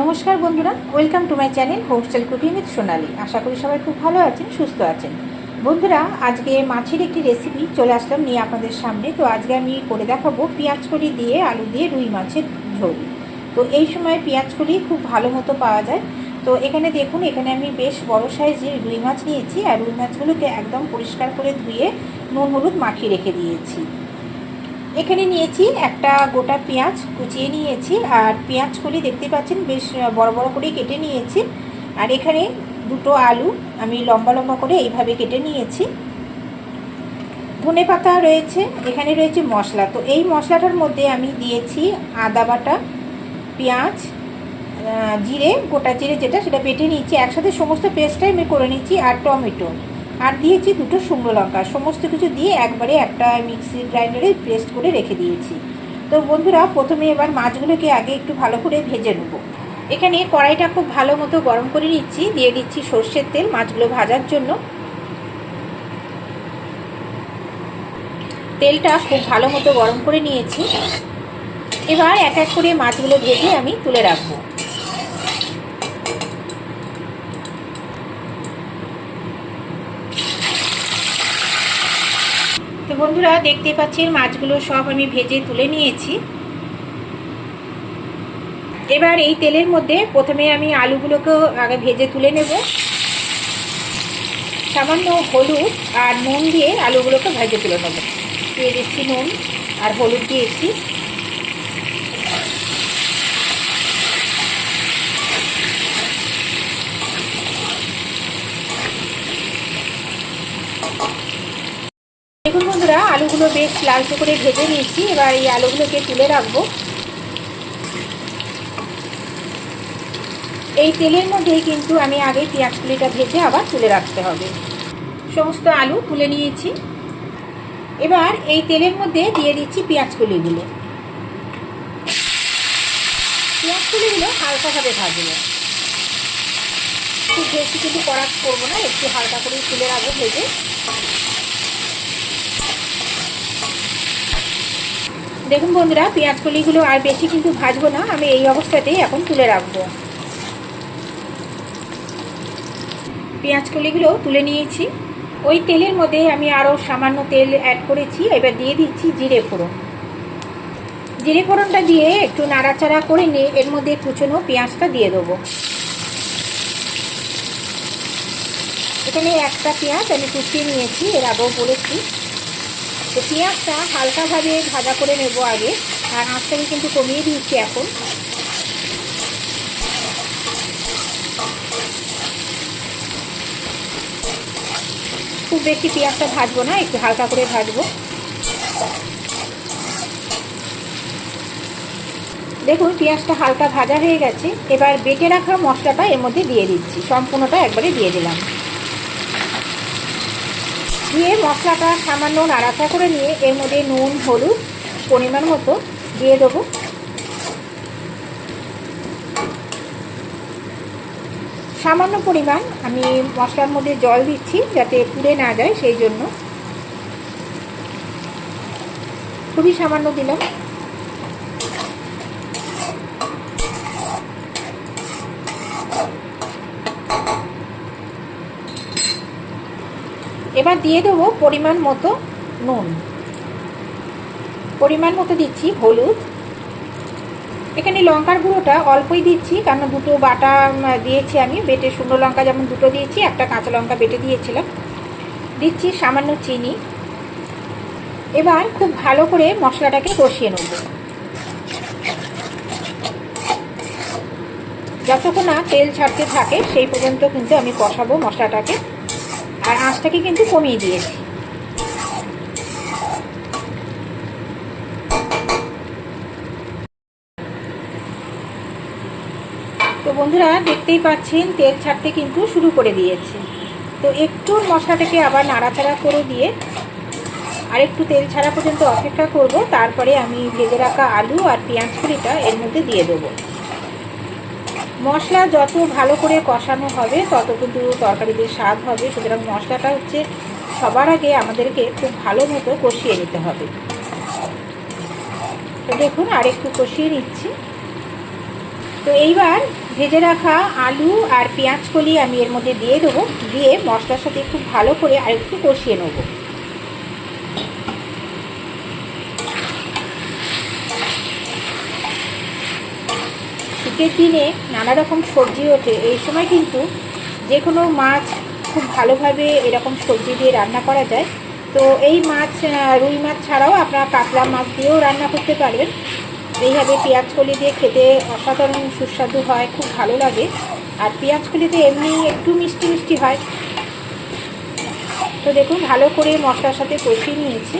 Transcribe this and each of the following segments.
নমস্কার বন্ধুরা, welcome to my channel hostel cooking with Sonali. আশা করি সবাই খুব ভালো আছেন, সুস্থ আছেন। বন্ধুরা, আজকে মাছের একটি রেসিপি চলে আসলাম নিয়ে আপনাদের সামনে। তো আজকে আমি করে দেখাবো পেঁয়াজ কলি দিয়ে, আলু দিয়ে রুই মাছের ঝোল। তো এই সময় পেঁয়াজ কলি খুব ভালো মতো পাওয়া যায়। তো এখানে দেখুন, এখানে আমি বেশ বড় সাইজের রুই মাছ নিয়েছি। আর রুই মাছগুলোকে একদম পরিষ্কার করে ধুয়ে নুন হলুদ মাখিয়ে রেখে দিয়েছি। এখানে নিয়েছি একটা গোটা পেঁয়াজ কুচিয়ে নিয়েছি, আর পেঁয়াজ কলি দেখতে পাচ্ছেন বেশ বড় বড় করে কেটে নিয়েছি। আর এখানে দুটো আলু আমি লম্বা লম্বা করে এইভাবে কেটে নিয়েছি। ধনে পাতা রয়েছে, এখানে রয়েছে মশলা। তো এই মশলাটার মধ্যে আমি দিয়েছি আদা বাটা, পেঁয়াজ জিরে, গোটা জিরে যেটা সেটা বেটে নিয়েছি। একসাথে সমস্ত পেস্টটাই আমি করে নিচ্ছি আর টমেটো। আর দিয়েছি দুটো শুকনো লঙ্কা। সমস্ত কিছু দিয়ে একবারে একটা মিক্সি গ্রাইন্ডারে পেস্ট করে রেখে দিয়েছি। তো বন্ধুরা, প্রথমে এবার মাছগুলোকে আগে একটু ভালো করে ভেজে নেব। এখানে কড়াইটা খুব ভালো মতো গরম করে নিচ্ছি। দিয়ে দিচ্ছি সর্ষের তেল মাছগুলো ভাজার জন্য। তেলটা খুব ভালো মতো গরম করে নিয়েছি। এবার এক এক করে মাছগুলো ভেজে আমি তুলে রাখব। বন্ধুরা দেখতে পাচ্ছেন, মাছগুলো সব আমি ভেজে তুলে নিয়েছি। এবার এই তেলের মধ্যে প্রথমে আমি আলুগুলোকেও আগে ভেজে তুলে নেব। সামান্য হলুদ আর নুন দিয়ে আলুগুলোকে ভেজে তুলে নেব। দিয়ে দিচ্ছি নুন আর হলুদ দিয়েছি দেখুন বন্ধুরা আলুগুলো বেশ লালচে করে ভেজে নিয়েছি। এবার এই আলুগুলোকে তুলে রাখব। এই তেলের মধ্যেই কিন্তু আমি আগে পেঁয়াজ কুলিটা ভেজে আবার তুলে রাখতে হবে। সমস্ত আলু তুলে নিয়েছি। এবার এই তেলের মধ্যে দিয়ে দিচ্ছি পেঁয়াজ কুলিগুলো। পেঁয়াজ কুলিগুলো হালকাভাবে ভাজবো। খুব বেশি কিন্তু করা করব না, একটু হালকা করেই তুলে রাখব ভেজে। দেখুন বন্ধুরা, পেঁয়াজ কলিগুলো আর বেশি কিন্তু ভাজবো না, আমি এই অবস্থাতেই এখন তুলে রাখব। পেঁয়াজ কলিগুলো তুলে নিয়েছি। ওই তেলের মধ্যে আমি আরও সামান্য তেল অ্যাড করেছি, এবার দিয়ে দিচ্ছি জিরে ফোড়ন। জিরে ফোড়নটা দিয়ে একটু নাড়াচাড়া করে নিয়ে এর মধ্যে কুচনো পেঁয়াজটা দিয়ে দেবো। এখানে একটা পেঁয়াজ আমি কুচিয়ে নিয়েছি, এর আগেও বলেছি। তো পেঁয়াজটা হালকাভাবে ভাজা করে নেব আগে, আর আঁচটাকে কিন্তু কমিয়ে দিচ্ছি এখন। খুব বেশি পেঁয়াজটা ভাজবো না, একটু হালকা করে ভাজবো। দেখুন, পেঁয়াজটা হালকা ভাজা হয়ে গেছে। এবার বেটে রাখা মশলাটা এর মধ্যে দিয়ে দিচ্ছি। সম্পূর্ণটা একবারে দিয়ে দিলাম। দিয়ে মশলাটা সামান্য নাড়াচা করে নিয়ে এর মধ্যে নুন, হলুদ, পরিমাণ মতো দিয়ে দেবো। সামান্য পরিমাণ আমি মশলার মধ্যে জল দিচ্ছি যাতে পুড়ে না যায় সেই জন্য। খুবই সামান্য দিলাম। এবার দিয়ে দেবো পরিমাণ মতো নুন। পরিমাণ মতো দিচ্ছি হলুদ। এখানে লঙ্কার গুঁড়োটা অল্পই দিচ্ছি, কারণ দুটো বাটা দিয়েছি আমি, বেটে শুকনো লঙ্কা যেমন দুটো দিয়েছি, একটা কাঁচা লঙ্কা বেটে দিয়েছিলাম। দিচ্ছি সামান্য চিনি। এবার খুব ভালো করে মশলাটাকে কষিয়ে নেব। যতক্ষণ না তেল ছাড়তে থাকে, সেই পর্যন্ত কিন্তু আমি কষাবো মশলাটাকে। আর আঁচটাকে কিন্তু কমিয়ে দিয়েছি। তো বন্ধুরা, দেখতেই পাচ্ছেন, তেল ছাড়তে কিন্তু শুরু করে দিয়েছে। তো একটু মশলাটাকে আবার নাড়াচাড়া করে দিয়ে আর একটু তেল ছাড়া পর্যন্ত অপেক্ষা করব। তারপরে আমি ভেজে রাখা আলু আর পেঁয়াজ কুড়িটা এর মধ্যে দিয়ে দেবো। মশলা যত ভালো করে কষানো হবে তত কিন্তু তরকারিতে স্বাদ হবে। সুতরাং মশলাটা হচ্ছে সবার আগে আমাদেরকে খুব ভালো মতো কষিয়ে নিতে হবে। তো দেখুন আর একটু কষিয়ে নিচ্ছি। তো এইবার ভেজে রাখা আলু আর পেঁয়াজ কলি আমি এর মধ্যে দিয়ে দেবো। দিয়ে মশলার সাথে খুব ভালো করে আর একটু কষিয়ে নেব। শীতের দিনে নানা রকম সবজি ওঠে। এই সময় কিন্তু যে কোনো মাছ খুব ভালোভাবে এরকম সবজি দিয়ে রান্না করা যায়। তো এই মাছ রুই মাছ ছাড়াও আপনারা কাতলা মাছ দিয়েও রান্না করতে পারবেন। এইভাবে পেঁয়াজ কলি দিয়ে খেতে অসাধারণ সুস্বাদু হয়, খুব ভালো লাগে। আর পেঁয়াজ কলিতে এমনি একটু মিষ্টি মিষ্টি হয়। তো দেখুন, ভালো করে মশলার সাথে কষিয়ে নিয়েছি।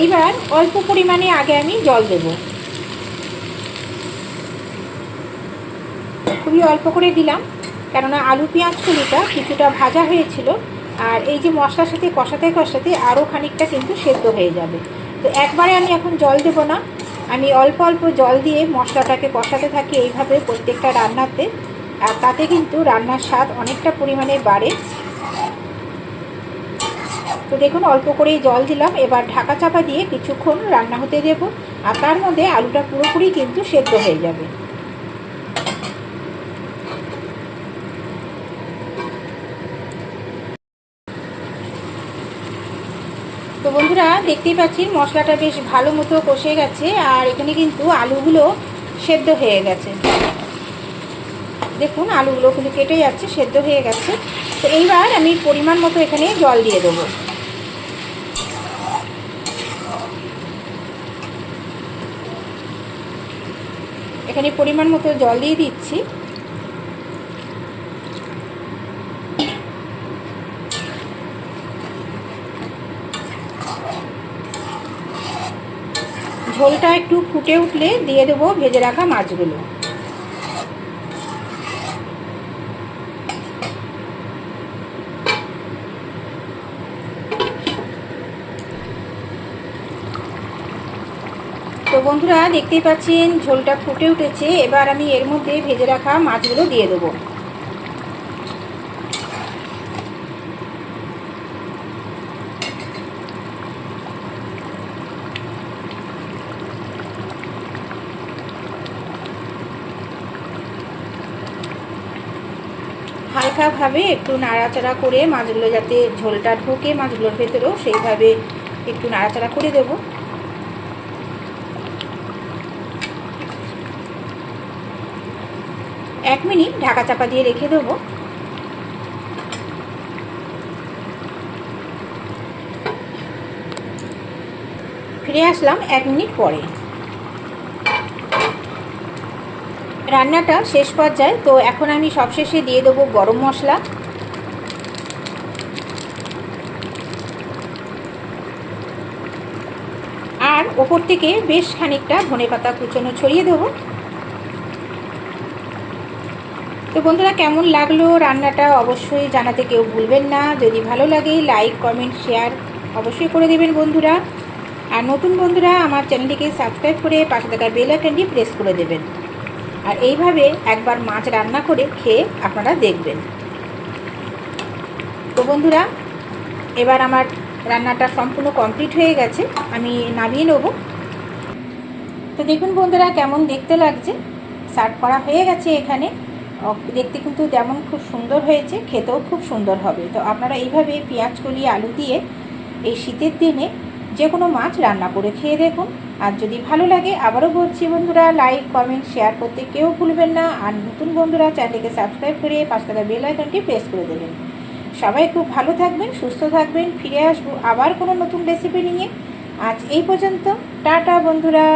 এইবার অল্প পরিমাণে আগে আমি জল দেব। খুবই অল্প করে দিলাম, কেননা আলু পেঁয়াজ কলিটা কিছুটা ভাজা হয়েছিল, আর এই যে মশলার সাথে কষাতে কষাতে আরও খানিকটা কিন্তু সেদ্ধ হয়ে যাবে। তো একবারে আমি এখন জল দেব না, আমি অল্প অল্প জল দিয়ে মশলাটাকে কষাতে থাকি এইভাবে প্রত্যেকটা রান্নাতে, আর তাতে কিন্তু রান্নার স্বাদ অনেকটা পরিমাণে বাড়ে। তো দেখুন, অল্প করেই জল দিলাম। এবার ঢাকা চাপা দিয়ে কিছুক্ষণ রান্না হতে দেব। আর তার মধ্যে আলুটা পুরোপুরি কিন্তু সেদ্ধ হয়ে যাবে। তো বন্ধুরা, দেখতেই পাচ্ছি মশলাটা বেশ ভালো মতো কষে গেছে। আর এখানে কিন্তু আলুগুলো সেদ্ধ হয়ে গেছে। দেখুন, আলুগুলো কিন্তু কেটে যাচ্ছে, সেদ্ধ হয়ে গেছে। তো এইবার আমি পরিমাণ মতো এখানে জল দিয়ে দেবো। এখানে পরিমাণ মতো জল দিয়ে দিচ্ছি। ঝোলটা একটু ফুটে উঠলে দিয়ে দেবো ভেজে রাখা মাছগুলো। বন্ধুরা, দেখতেই পাচ্ছেন, ঝোলটা ফুটে উঠেছে। এবার আমি এর মধ্যে ভেজে রাখা মাছগুলো দিয়ে দেবো। হালকাভাবে একটু নাড়াচাড়া করে মাছগুলো যাতে ঝোলটা ঢোকে মাছগুলোর ভেতরেও, সেইভাবে একটু নাড়াচাড়া করে দেবো। এক মিনিট ঢাকা চাপা দিয়ে রেখে দেবো। ফিরে আসলাম এক মিনিট পরে। রান্নাটা শেষ পর্যায়ে, তো এখন আমি সবশেষে দিয়ে দেবো গরম মশলা। আর ওপর থেকে বেশ খানিকটা ধনে পাতা কুচনো ছড়িয়ে দেবো। তো বন্ধুরা, কেমন লাগল রান্নাটা অবশ্যই জানাতে কেউ ভুলবেন না। যদি ভালো লাগে লাইক কমেন্ট শেয়ার অবশ্যই করে দেবেন বন্ধুরা। আর নতুন বন্ধুরা, আমার চ্যানেলটিকে সাবস্ক্রাইব করে পাশে থাকা বেল আইকনটি প্রেস করে দেবেন। আর এইভাবে একবার মাছ রান্না করে খেয়ে আপনারা দেখবেন। তো বন্ধুরা, এবার আমার রান্নাটা সম্পূর্ণ কমপ্লিট হয়ে গেছে। আমি নামিয়ে নেব। তো দেখুন বন্ধুরা, কেমন দেখতে লাগছে। সার্ভ করা হয়ে গেছে এখানে। দেখতে কিন্তু যেমন খুব সুন্দর হয়েছে, খেতেও খুব সুন্দর হবে। তো আপনারা এইভাবে পেঁয়াজ কলি, আলু দিয়ে এই শীতের দিনে যে কোনো মাছ রান্না করে খেয়ে দেখুন। আর যদি ভালো লাগে, আবারও বলছি বন্ধুরা লাইক কমেন্ট শেয়ার করতে কেউ ভুলবেন না। আর নতুন বন্ধুরা চ্যানেলকে সাবস্ক্রাইব করে পাঁচ টাকা বেল আইকনটি প্রেস করে দেবেন। সবাই খুব ভালো থাকবেন, সুস্থ থাকবেন। ফিরে আসব আবার কোনো নতুন রেসিপি নিয়ে। আজ এই পর্যন্ত, টাটা বন্ধুরা।